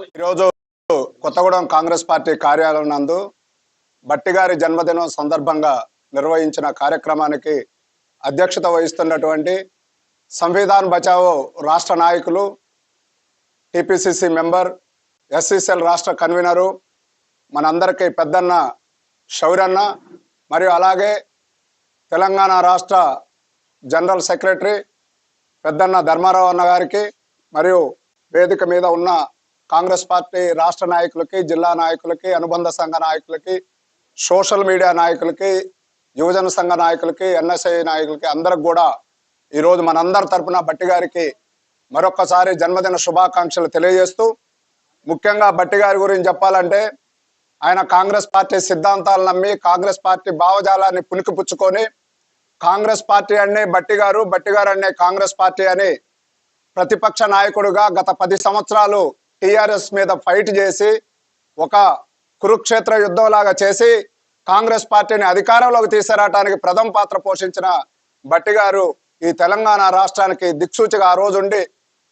ఈరోజు కొత్తగూడెం కాంగ్రెస్ పార్టీ కార్యాలయం నందు బట్టి గారి జన్మదినం సందర్భంగా నిర్వహించిన కార్యక్రమానికి అధ్యక్షత వహిస్తున్నటువంటి సంవిధాన్ బచావో రాష్ట్ర నాయకులు టిపిసిసి మెంబర్ ఎస్సీసీఎల్ రాష్ట్ర కన్వీనరు మనందరికీ పెద్దన్న షౌరన్న మరియు అలాగే తెలంగాణ రాష్ట్ర జనరల్ సెక్రటరీ పెద్దన్న ధర్మారావు అన్న గారికి మరియు వేదిక మీద ఉన్న కాంగ్రెస్ పార్టీ రాష్ట్ర నాయకులకి జిల్లా నాయకులకి అనుబంధ సంఘ నాయకులకి సోషల్ మీడియా నాయకులకి యువజన సంఘ నాయకులకి ఎన్ఎస్ఐ నాయకులకి అందరికి కూడా ఈరోజు మనందరి తరపున బట్టి గారికి మరొకసారి జన్మదిన శుభాకాంక్షలు తెలియజేస్తూ ముఖ్యంగా బట్టి గారి గురించి చెప్పాలంటే ఆయన కాంగ్రెస్ పార్టీ సిద్ధాంతాలు నమ్మి కాంగ్రెస్ పార్టీ భావజాలాన్ని పుణికిపుచ్చుకొని కాంగ్రెస్ పార్టీ అనే బట్టి గారు బట్టి గారు అనే కాంగ్రెస్ పార్టీ అని ప్రతిపక్ష నాయకుడుగా గత పది సంవత్సరాలు టిఆర్ఎస్ మీద ఫైట్ చేసి ఒక కురుక్షేత్ర యుద్ధంలాగా చేసి కాంగ్రెస్ పార్టీని అధికారంలోకి తీసుకురావడానికి ప్రథమ పాత్ర పోషించిన భట్టి గారు ఈ తెలంగాణ రాష్ట్రానికి దిక్సూచిగా ఆ రోజుండి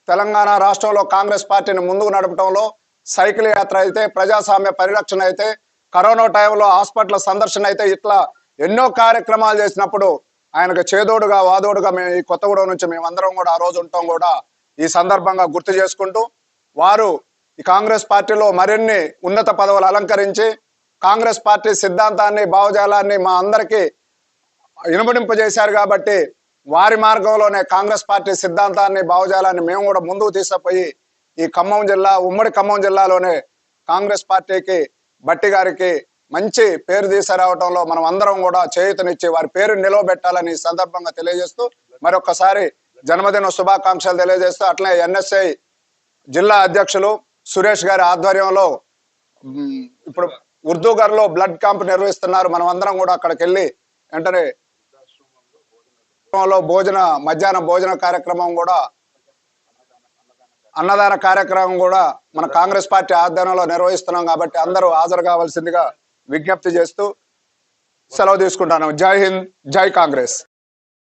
తెలంగాణ రాష్ట్రంలో కాంగ్రెస్ పార్టీని ముందుకు నడపడంలో సైకిల్ యాత్ర అయితే ప్రజాస్వామ్య పరిరక్షణ అయితే కరోనా టైంలో హాస్పిటల్ సందర్శన అయితే ఇట్లా ఎన్నో కార్యక్రమాలు చేసినప్పుడు ఆయనకు చేదోడుగా వాదోడుగా మేము ఈ కొత్తగూడెం నుంచి మేమందరం కూడా ఆ రోజు ఉంటాం కూడా ఈ సందర్భంగా గుర్తు చేసుకుంటూ వారు ఈ కాంగ్రెస్ పార్టీలో మరిన్ని ఉన్నత పదవులు అలంకరించి కాంగ్రెస్ పార్టీ సిద్ధాంతాన్ని భావజాలాన్ని మా అందరికీ ఇనుమడింపజేశారు కాబట్టి వారి మార్గంలోనే కాంగ్రెస్ పార్టీ సిద్ధాంతాన్ని భావజాలాన్ని మేము కూడా ముందుకు తీసుకుపోయి ఈ ఖమ్మం జిల్లా ఉమ్మడి ఖమ్మం జిల్లాలోనే కాంగ్రెస్ పార్టీకి బట్టి గారికి మంచి పేరు తీసుకురావడంలో మనం అందరం కూడా చేయూతనిచ్చి వారి పేరు నిలవబెట్టాలని సందర్భంగా తెలియజేస్తూ మరొకసారి జన్మదిన శుభాకాంక్షలు తెలియజేస్తూ అట్లనే ఎన్ఎస్ఐ జిల్లా అధ్యక్షులు సురేష్ గారి ఆధ్వర్యంలో ఇప్పుడు ఉర్దూ గారిలో బ్లడ్ క్యాంప్ నిర్వహిస్తున్నారు. మనం అందరం కూడా అక్కడికి వెళ్ళి వెంటనే భోజన మధ్యాహ్న భోజన కార్యక్రమం కూడా అన్నదాన కార్యక్రమం కూడా మన కాంగ్రెస్ పార్టీ ఆధ్వర్యంలో నిర్వహిస్తున్నాం కాబట్టి అందరూ హాజరు కావాల్సిందిగా విజ్ఞప్తి చేస్తూ సెలవు తీసుకుంటాను జై హింద్ జై కాంగ్రెస్.